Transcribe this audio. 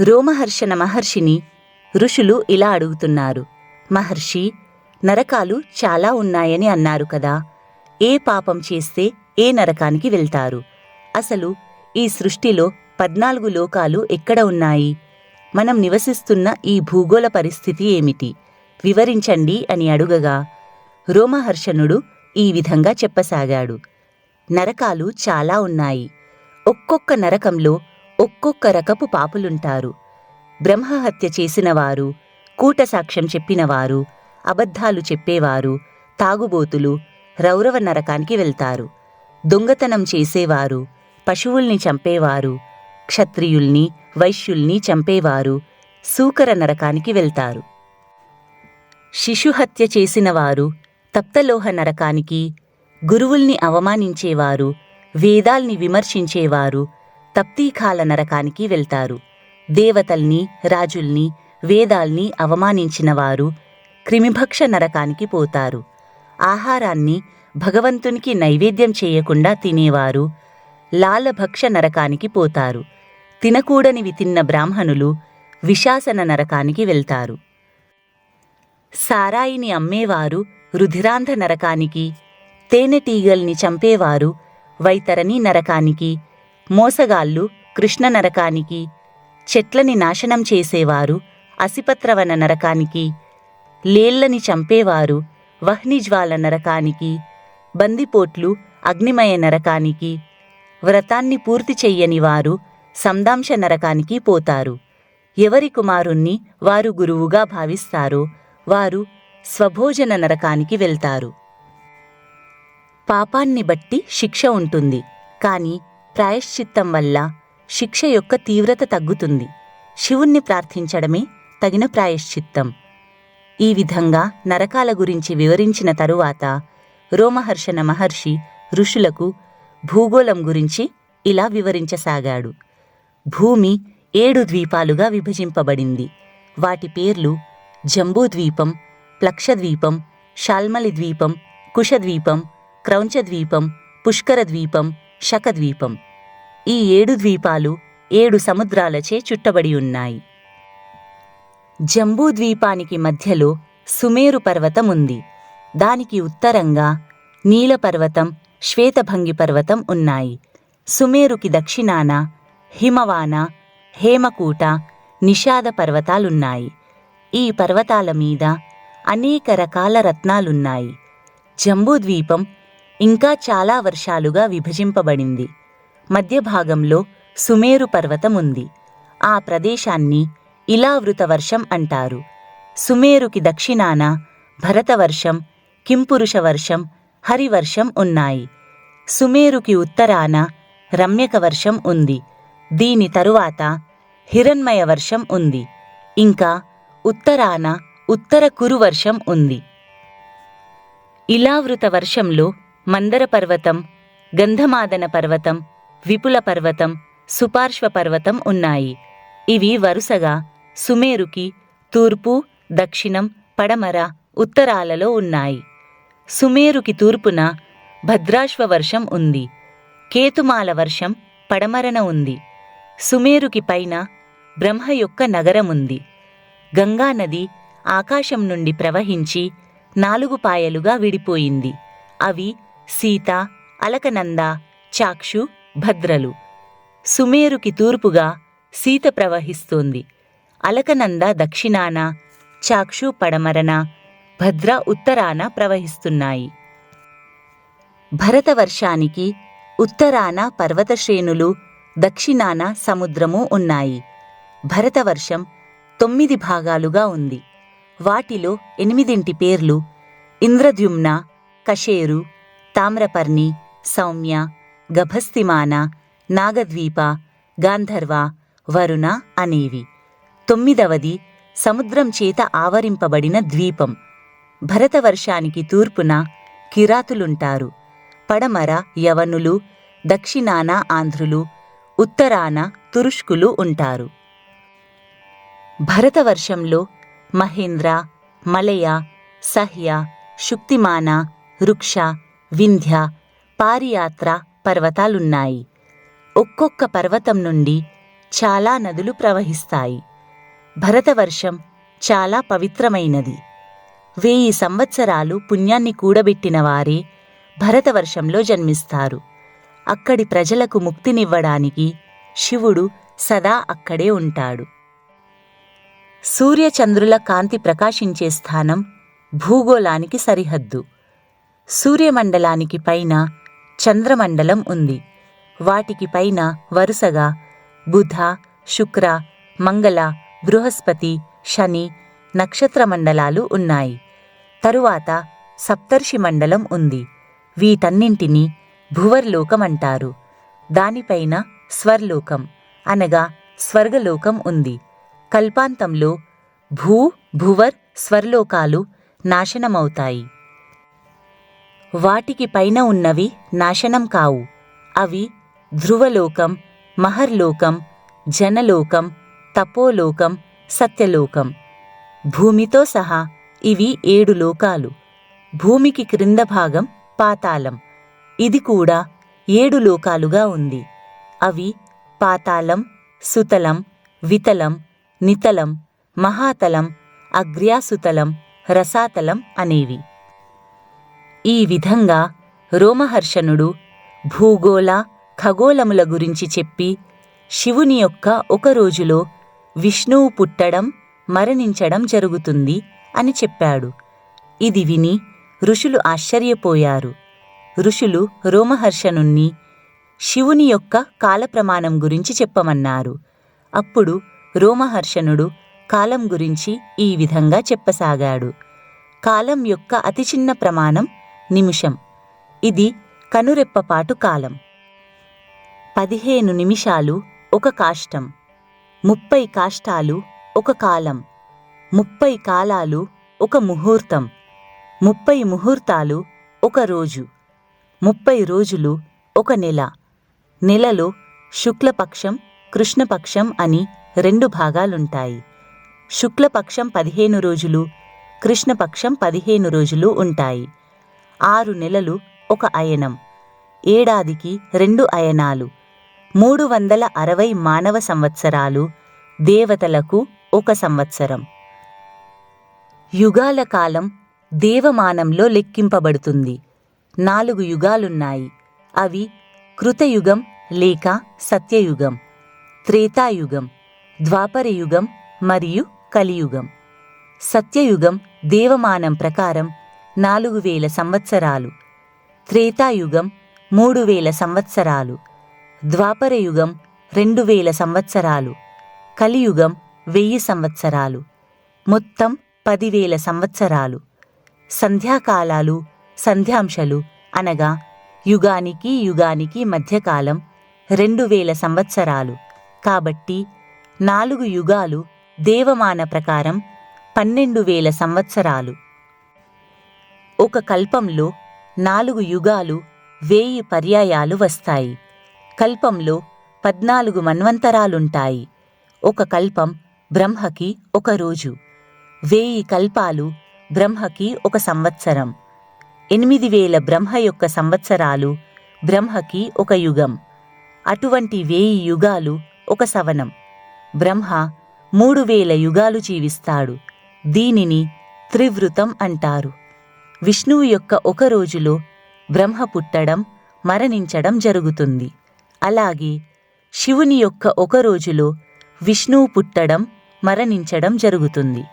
రోమహర్షణ మహర్షిని ఋషులు ఇలా అడుగుతున్నారు. మహర్షి నరకాలు చాలా ఉన్నాయని అన్నారు కదా. ఏ పాపం చేస్తే ఏ నరకానికి వెళ్తారు? అసలు ఈ సృష్టిలో పద్నాలుగు లోకాలు ఎక్కడ ఉన్నాయి? మనం నివసిస్తున్న ఈ భూగోళ పరిస్థితి ఏమిటి? వివరించండి అని అడుగగా రోమహర్షణుడు ఈ విధంగా చెప్పసాగాడు. నరకాలు చాలా ఉన్నాయి. ఒక్కొక్క నరకంలో ఒక్కొక్క రకపు పాపులుంటారు. బ్రహ్మహత్య చేసినవారు కూటసాక్ష్యం చెప్పినవారు అబద్ధాలు చెప్పేవారు తాగుబోతులు రౌరవ నరకానికి వెళ్తారు. దొంగతనం చేసేవారు పశువుల్ని చంపేవారు క్షత్రియుల్ని వైశ్యుల్ని చంపేవారు సూకర నరకానికి వెళ్తారు. శిశుహత్య చేసినవారు తప్తలోహ నరకానికి గురువుల్ని అవమానించేవారు వేదాల్ని విమర్శించేవారు తప్తీఖాల నరకానికి వెళ్తారు. దేవతల్ని రాజుల్ని వేదాల్ని అవమానించినవారు క్రిమిభక్ష నరకానికి పోతారు. ఆహారాన్ని భగవంతునికి నైవేద్యం చేయకుండా తినేవారు లాలభక్ష నరకానికి పోతారు. తినకూడనివి తిన్న బ్రాహ్మణులు విశాసన నరకానికి వెళ్తారు. సారాయిని అమ్మేవారు రుధిరాంధ నరకానికి తేనెటీగల్ని చంపేవారు వైతరణి నరకానికి మోసగాళ్ళు కృష్ణ నరకానికి చెట్లని నాశనం చేసేవారు అసిపత్రవన నరకానికి లేళ్ళని చంపేవారు వహ్నిజ్వాల నరకానికి బందిపోట్లు అగ్నిమయ నరకానికి వ్రతాన్ని పూర్తి చెయ్యని వారు సందాంశ నరకానికి పోతారు. ఎవరి కుమారుణ్ణి వారు గురువుగా భావిస్తారో వారు స్వభోజన నరకానికి వెళ్తారు. పాపాన్ని బట్టి శిక్ష ఉంటుంది. కానీ ప్రాయశ్చిత్తం వల్ల శిక్ష యొక్క తీవ్రత తగ్గుతుంది. శివుణ్ణి ప్రార్థించడమే తగిన ప్రాయశ్చిత్తం. ఈ విధంగా నరకాల గురించి వివరించిన తరువాత రోమహర్షణ మహర్షి ఋషులకు భూగోళం గురించి ఇలా వివరించసాగాడు. భూమి ఏడు ద్వీపాలుగా విభజింపబడింది. వాటి పేర్లు జంబూద్వీపం ప్లక్షద్వీపం షాల్మలి ద్వీపం కుషద్వీపం క్రౌంచద్వీపం పుష్కరద్వీపం శకద్వీపం. ఈ ఏడు ద్వీపాలు ఏడు సముద్రాలచే చుట్టబడి ఉన్నాయి. జంబూద్వీపానికి మధ్యలో సుమేరు పర్వతం ఉంది. దానికి ఉత్తరంగా నీలపర్వతం శ్వేతభంగి పర్వతం ఉన్నాయి. సుమేరుకి దక్షిణాన హిమవాన హేమకూట నిషాద పర్వతాలున్నాయి. ఈ పర్వతాల మీద అనేక రకాల రత్నాలున్నాయి. జంబూద్వీపం ఇంకా చాలా వర్షాలుగా విభజింపబడింది. మధ్య భాగంలో సుమేరు పర్వతం ఉంది. ఆ ప్రదేశాన్ని ఇలావృత వర్షం అంటారు. సుమేరుకి దక్షిణాన భరతవర్షం కింపురుష వర్షం హరివర్షం ఉన్నాయి. సుమేరుకి ఉత్తరాన రమ్యక వర్షం ఉంది. దీని తరువాత హిరణ్మయ వర్షం ఉంది. ఇంకా ఉత్తరాన ఉత్తర కురు వర్షం ఉంది. ఇలావృత వర్షంలో మందర పర్వతం గంధమాదన పర్వతం విపుల పర్వతం సుపార్శ్వ పర్వతం ఉన్నాయి. ఇవి వరుసగా సుమేరుకి తూర్పు దక్షిణం పడమర ఉత్తరాలలో ఉన్నాయి. సుమేరుకి తూర్పున భద్రాశ్వ వర్షం ఉంది. కేతుమాల వర్షం పడమరన ఉంది. సుమేరుకి పైన బ్రహ్మ యొక్క నగరముంది గంగానది ఆకాశం నుండి ప్రవహించి నాలుగు పాయలుగా విడిపోయింది. అవి సీత అలకనంద చాక్షు భద్రలు. సుమేరుకి తూర్పుగా సీత ప్రవహిస్తోంది. అలకనంద దక్షిణాన చాక్షు పడమరన భద్ర ఉత్తరాన ప్రవహిస్తున్నాయి. భరతవర్షానికి ఉత్తరాన పర్వతశ్రేణులు దక్షిణాన సముద్రము ఉన్నాయి. భరతవర్షం తొమ్మిది భాగాలుగా ఉంది. వాటిలో ఎనిమిదింటి పేర్లు ఇంద్రద్యుమ్న కషేరు తామ్రపర్ణి సౌమ్య గభస్తిమాన నాగద్వీప గాంధర్వ వరుణ అనేవి తొమ్మిదవది సముద్రం చేత ఆవరింపబడిన ద్వీపం భరతవర్షానికి తూర్పున కిరాతులుంటారు పడమర యవనులు దక్షిణాన ఆంధ్రులు ఉత్తరాన తురుష్కులు ఉంటారు భరతవర్షంలో మహేంద్ర మలయ సహ్య శుక్తిమాన రుక్ష వింధ్య పారియాత్ర పర్వతాలున్నాయి. ఒక్కొక్క పర్వతం నుండి చాలా నదులు ప్రవహిస్తాయి. భరతవర్షం చాలా పవిత్రమైనది. వెయ్యి సంవత్సరాలు పుణ్యాన్ని కూడబెట్టిన వారే భరతవర్షంలో జన్మిస్తారు. అక్కడి ప్రజలకు ముక్తినివ్వడానికి శివుడు సదా అక్కడే ఉంటాడు. సూర్యచంద్రుల కాంతి ప్రకాశించే స్థానం భూగోళానికి సరిహద్దు. సూర్యమండలానికి పైన చంద్రమండలం ఉంది. వాటికి పైన వరుసగా బుధ శుక్ర మంగళ బృహస్పతి శని నక్షత్రమండలాలు ఉన్నాయి. తరువాత సప్తర్షి మండలం ఉంది. వీటన్నింటినీ భువర్లోకం అంటారు. దానిపైన స్వర్లోకం అనగా స్వర్గలోకం ఉంది. కల్పాంతంలో భూ భువర్ స్వర్లోకాలు నాశనమవుతాయి. వాటికి పైన ఉన్నవి నాశనం కావు. అవి ధ్రువలోకం మహర్లోకం జనలోకం తపోలోకం సత్యలోకం. భూమితో సహా ఇవి ఏడు లోకాలు. భూమికి క్రింద భాగం పాతాళం. ఇది కూడా ఏడు లోకాలుగా ఉంది. అవి పాతాళం సుతలం వితలం నితలం మహాతలం అగ్ర్యాసుతలం రసాతలం అనేవి. ఈ విధంగా రోమహర్షణుడు భూగోళ ఖగోళముల గురించి చెప్పి శివుని యొక్క ఒక రోజులో విష్ణువు పుట్టడం మరణించడం జరుగుతుంది అని చెప్పాడు. ఇది విని ఋషులు ఆశ్చర్యపోయారు. ఋషులు రోమహర్షణుణ్ణి శివుని యొక్క కాలప్రమాణం గురించి చెప్పమన్నారు. అప్పుడు రోమహర్షణుడు కాలం గురించి ఈ విధంగా చెప్పసాగాడు. కాలం యొక్క అతి చిన్న ప్రమాణం నిమిషం. ఇది కనురెప్పపాటు కాలం. పదిహేను నిమిషాలు ఒక కాష్టం. ముప్పై కాష్టాలు ఒక కాలం. ముప్పై కాలాలు ఒక ముహూర్తం. ముప్పై ముహూర్తాలు ఒక రోజు. ముప్పై రోజులు ఒక నెల. నెలలో శుక్లపక్షం కృష్ణపక్షం అని రెండు భాగాలుంటాయి. శుక్లపక్షం పదిహేను రోజులు కృష్ణపక్షం పదిహేను రోజులు ఉంటాయి. ఆరు నెలలు ఒక అయనం. ఏడాదికి రెండు అయనాలు. మూడు వందల అరవై మానవ సంవత్సరాలు దేవతలకు ఒక సంవత్సరం. యుగాల కాలం దేవమానంలో లెక్కింపబడుతుంది. నాలుగు యుగాలున్నాయి. అవి కృతయుగం లేక సత్యయుగం త్రేతాయుగం ద్వాపరయుగం మరియు కలియుగం. సత్యయుగం దేవమానం ప్రకారం నాలుగు వేల సంవత్సరాలు. త్రేతాయుగం మూడు వేల సంవత్సరాలు. ద్వాపరయుగం రెండు వేల సంవత్సరాలు. కలియుగం వెయ్యి సంవత్సరాలు. మొత్తం పదివేల సంవత్సరాలు. సంధ్యాకాలాలు సంధ్యాంశలు అనగా యుగానికి యుగానికి మధ్యకాలం రెండు వేల సంవత్సరాలు. కాబట్టి నాలుగు యుగాలు దేవమాన ప్రకారం పన్నెండు వేల సంవత్సరాలు. ఒక కల్పంలో నాలుగు యుగాలు వేయి పర్యాయాలు వస్తాయి. కల్పంలో పద్నాలుగు మన్వంతరాలుంటాయి. ఒక కల్పం బ్రహ్మకి ఒక రోజు. వేయి కల్పాలు బ్రహ్మకి ఒక సంవత్సరం. ఎనిమిది వేల బ్రహ్మ యొక్క సంవత్సరాలు బ్రహ్మకి ఒక యుగం. అటువంటి వేయి యుగాలు ఒక సవనం. బ్రహ్మ మూడు వేల యుగాలు జీవిస్తాడు. దీనిని త్రివృతం అంటారు. విష్ణువు యొక్క ఒక రోజులో బ్రహ్మ పుట్టడం మరణించడం జరుగుతుంది. అలాగే శివుని యొక్క ఒక రోజులో విష్ణువు పుట్టడం మరణించడం జరుగుతుంది.